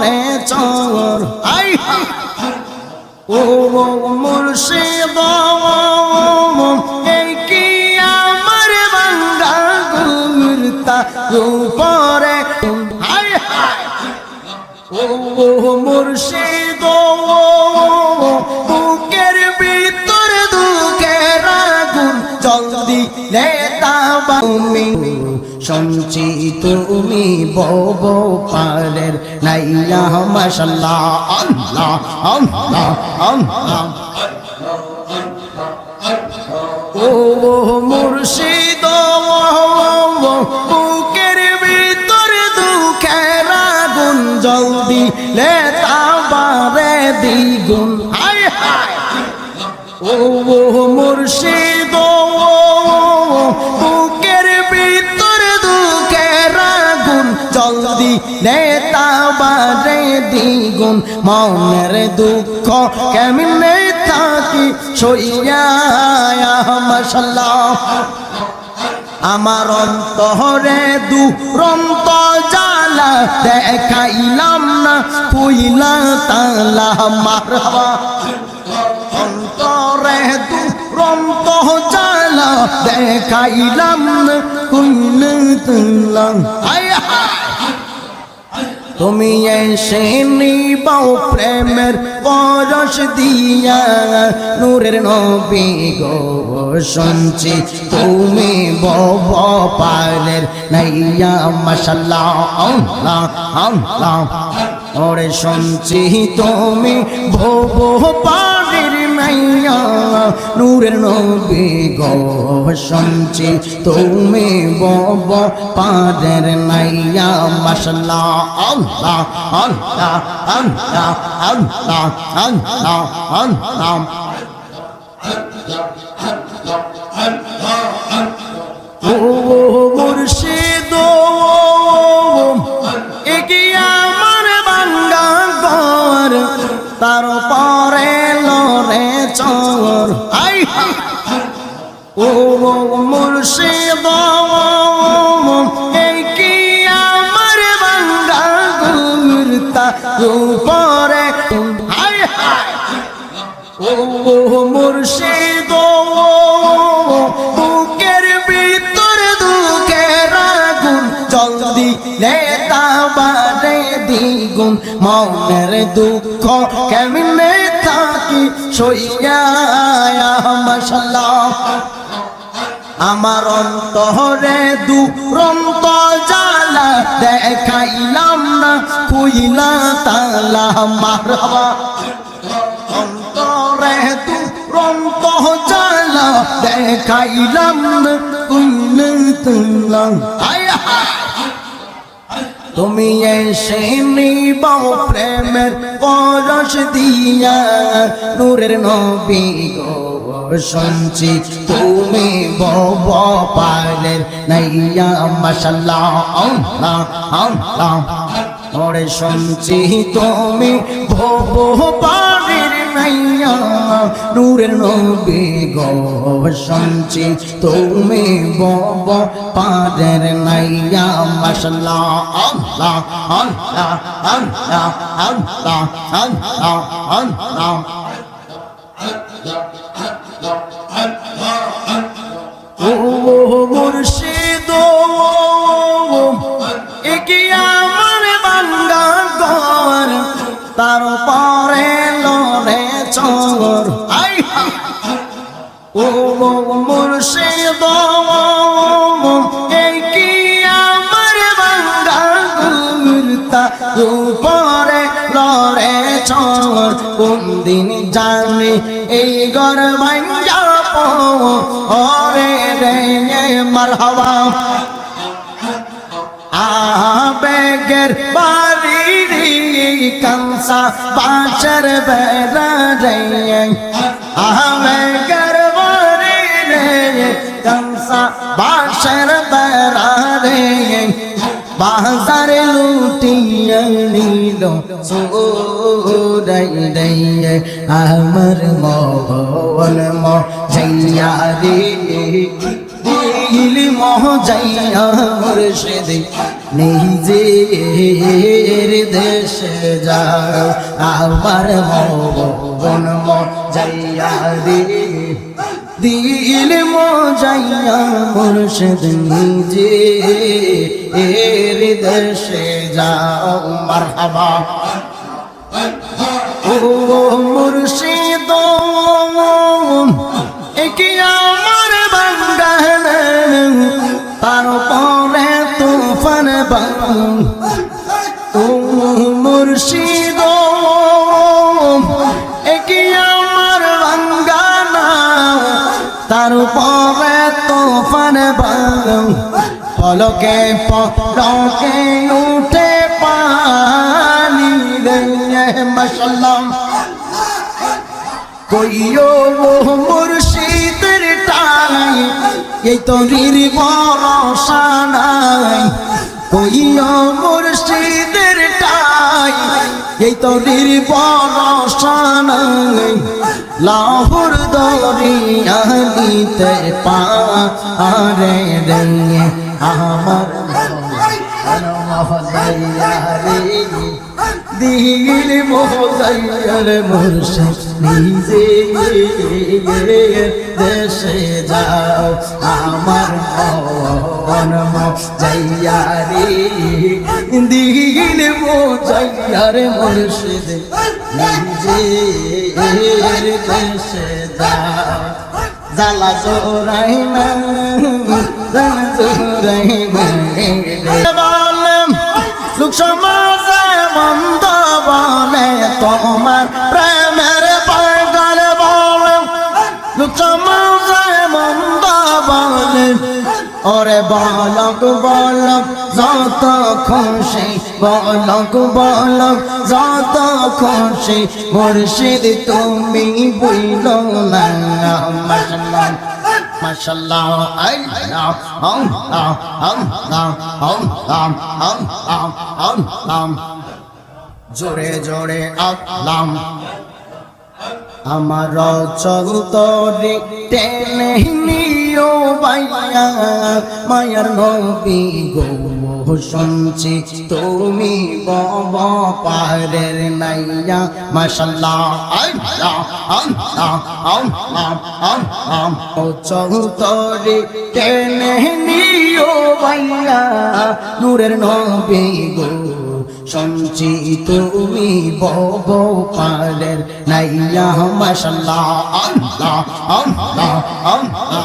রে চর। I O মুর্শিদ এই কি আমার বাঙ্গা গুরতা উপরে? High high. ও মুর্শিদ বুকের ভিতর দুঃখের আগুন জলদি নেতা তুমি সঞ্চি তুমি বব পারের নাইয়া মাশাল্লাহ, আল্লাহ আল্লাহ আল্লাহ। ও মুর্শিদ বুকের ভিতর দুঃখের আগুন জলদি লেতা বারে দ্বিগুণ। হায় হায়। ও মুর্শিদ নেতা বারে দ্বিগুণ, মনের দুঃখ কেমনে থাকি সইয়া মশাল্লাহ আমার অন্তরে দুরন্ত জালা দেখাইলাম না কুইলা তালা মারবা অন্তরে দুরন্ত জালা দেখাইলাম না কুইলা তালা তুমি এসে নিবাও প্রেমের পরশ দিয়া। নূরের নবী গো, শুনছি তুমি বব পালের নাইয়া মশাল্লাহ ওরে শুনছি তুমি ভব পালের নাইয়া নূরের নবী গো তুমি বব পাদের নাইয়া, মশাল্লাহ, আল্লাহ আল্লাহ আল্লাহ আল্লাহ আল্লাহ আল্লাহ। তার পরে উপরে হাই হাই ও মুর্শিদ বুকের ভিতর দুঃখের আগুন, জলদি নেতা বারে মনের দুঃখ কেমনে থাকি সইয়া আমার অন্তরে দুরন্ত জালা দেখাইলাম না কুইলা তালা মারবা অন্তরে দুরন্ত জালা দেখাইলাম না তালা। তুমি এসে নিবাও প্রেমের পরশ দিয়া, নূরের নবী গো। শুনছি তুমি বব পালের নাইয়া মশাল্লাহ, আল্লাহ ওরে শুনছি তুমি ভব পালের নাইয়া নূরের নবী গো শুনছি তুমি বব পাদের নাইয়া মশাল্লাহ, আল্লাহ আল্লাহ আল্লাহ আল্লাহ আল্লাহ আল্লাহ। এগিয়ে আমার বাঙ্গা ঘর? তার পরে লরে চর। আই ও মুর্শিদ কি আমার বাঙ্গা গুরতা উপরে লরে চর। কোন দিন জানি এই গর ভাঙ্গা ওরে রে মারহাবা। আবেগের বাড়ি কংসা বাঁচর বেড়া রে। আবেগের বাড়ি কংসা বাঁচর বেড়া বাজার লুটিয়ে নিল সুরাই রে। আমার মন ম জৈয়া রে। দিল মজাইয়া মুর্শিদ। নেই যে এর দেশে যাও আমার মন মজাইয়া রে দিল মজাইয়া মুর্শিদ নিজে এর দেশে যাও মারহাবা। পলকে পলকে উঠে পানি রে মশাল্লাহ কইও মুর্শিদের টাই এই তো ভরসা নাই কইও মুর্শিদের টাই এই তো ভরসা নাই লাহুর দরিয়া নিতে পারে রে আমার দিল মোজাইয়ার মুর্শিদ নিজে দেশে যাও আমার মন মজাইয়ারে দিল মোজাইয়ার মুর্শিদ নিজে দেশে যাও জালা জোরাই জালা জোরাই লোক সমাজে মন্দ বলে, তোমার প্রেমের পাগল বলে। লোক সমাজে মন্দ বলে, ওরে বলক বলক, যত খুশি বলক বলক, যত খুশি মুর্শিদ তুমি বইল না জোরে জোরে, আল্লাহ। আমার চন্তরে টেনে নিও বাইয়া মায়ার নবী গো। শুনছি, তুমি বব পারের নাইয়া ও চৌতরে বাইয়া নূরের নবী গো। শুনছি, তুমি বব পারের নাইয়া মাশাল্লাহ আল্লাহ আল্লাহ আল্লাহ।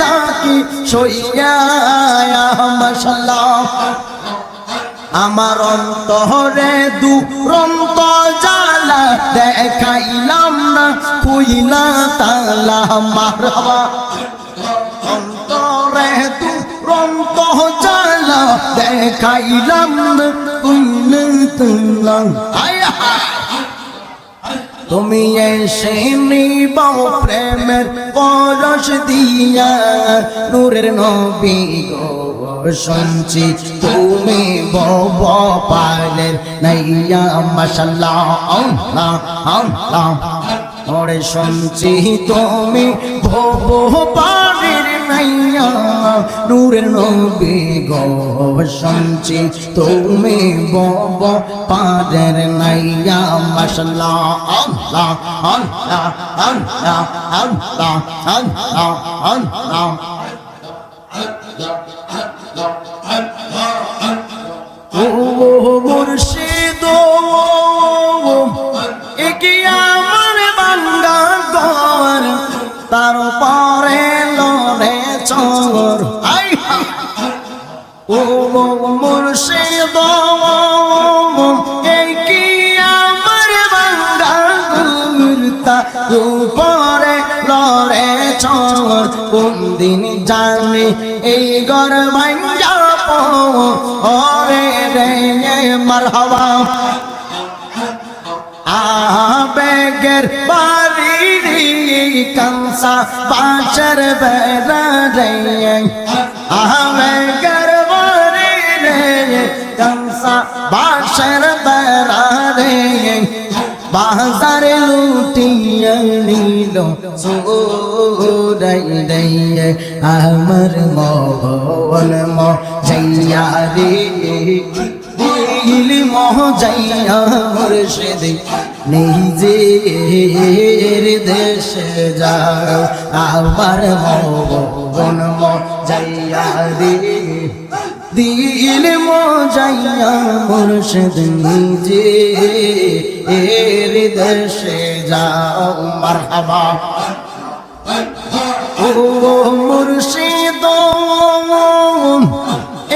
থাকি, সইয়া মশাল্লাহ আমার অন্তরে দুরন্ত জালা দেখাইলাম না কুইলা তালা মারবা অন্তরে দুরন্ত জালা দেখাইলাম না কুইলা তালা তুমি এসে নিবাও প্রেমের পরশ দিয়া। নূরের নবী শুনছি তুমি বব পালের নাইয়া, মাশাল্লাহ শুনছি তুমি বব পালের নূরের নবী শুনছি তুমি বব পালের নাইয়া মাশাল্লাহ, আল্লাহ আল্লাহ আল্লাহ আল্লাহ আল্লাহ আল্লাহ। তারপরে লড়ে মুর্শিদ একি আমার বাঙ্গা ঘর উপরে লড়ে চর, কোন দিন জানি এই গর ভাঙ্গা ওরে রে মারহাবা। আবেগের বাড়ি কংসা বাঁচর বেড়া রে আবেগের কংসা বাঁচর বেড়া রে বাজারে লুটিয়ে নিল সুরাই রে আমার মন মজাইয়া রে, দিল মজাইয়া মুর্শিদ নিজে দেশে যাও। আমার রে দিল মজাইয়া মুর্শিদ নিজে। এর দেশে যাও মারহাবা। ও মুর্শিদ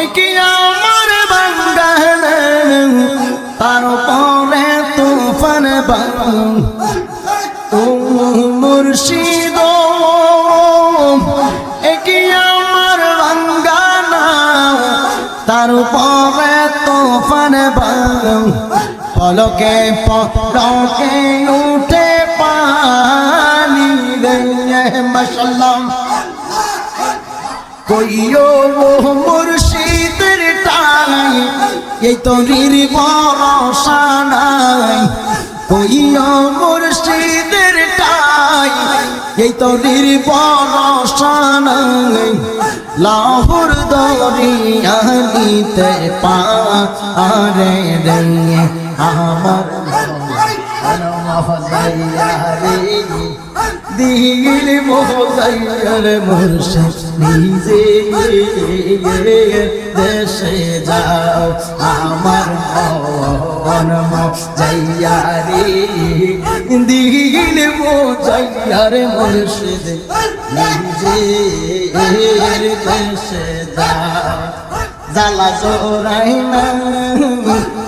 একে আমার পলকে পলকে উঠে পানি রে মশলাম কইও ও মুর্শিদের টাই, এই তো নির্ভরসা নাই। কইও মুর্শিদের টাই, এই তো নির্ভরসা নাই। লাহুর দরিয়া নিতে পারে রে আমার দিল মোজাইয়ার নিজে দেশে যাও আমার মন মজাইয়া রে দিল মোজাইয়ার মুর্শিদ নিজে দেশে যাও জালা জোরাই না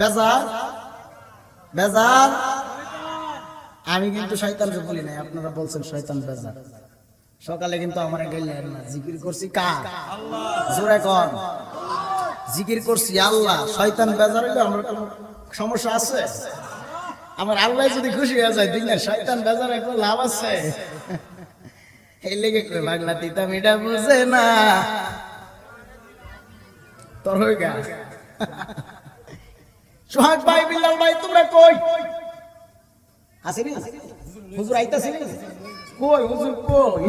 বেজার বেজার। আমি কিন্তু শয়তানকে বলি নাই, আপনারা বলছেন শয়তান বেজার। সকালে কিন্তু আমার গেলেন না। জিকির করছি কার? জোরে কর জিকির করছি আল্লাহ। শয়তান বেজার হইলে আমার কোনো সমস্যা আছে? আমার আল্লাহ যদি খুশি হয়ে যায় দিন শয়তান বেজার একটা লাভ আছে? এই লেগে করে বাংলা তিতা এটা বুঝে না। তোর হয়ে গা সোহাগ ভাই বিল্লাল ভাই তোমরা কই আসেনি হুজুর আইতাছে কই হুজুর কই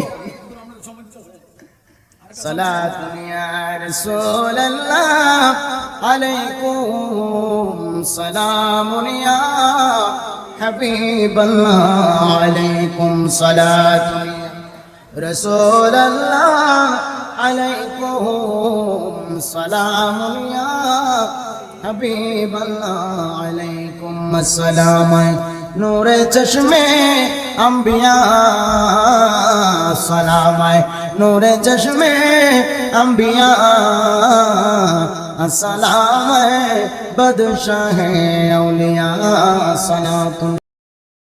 صلاة يا رسول الله عليكم سلام يا حبيب الله عليكم صلاة يا رسول الله عليكم سلام يا حبیب اللہ علیکم السلام نور چشم انبیاء سلام نور چشم انبیاء السلام بدشاہ اولیاء صلاة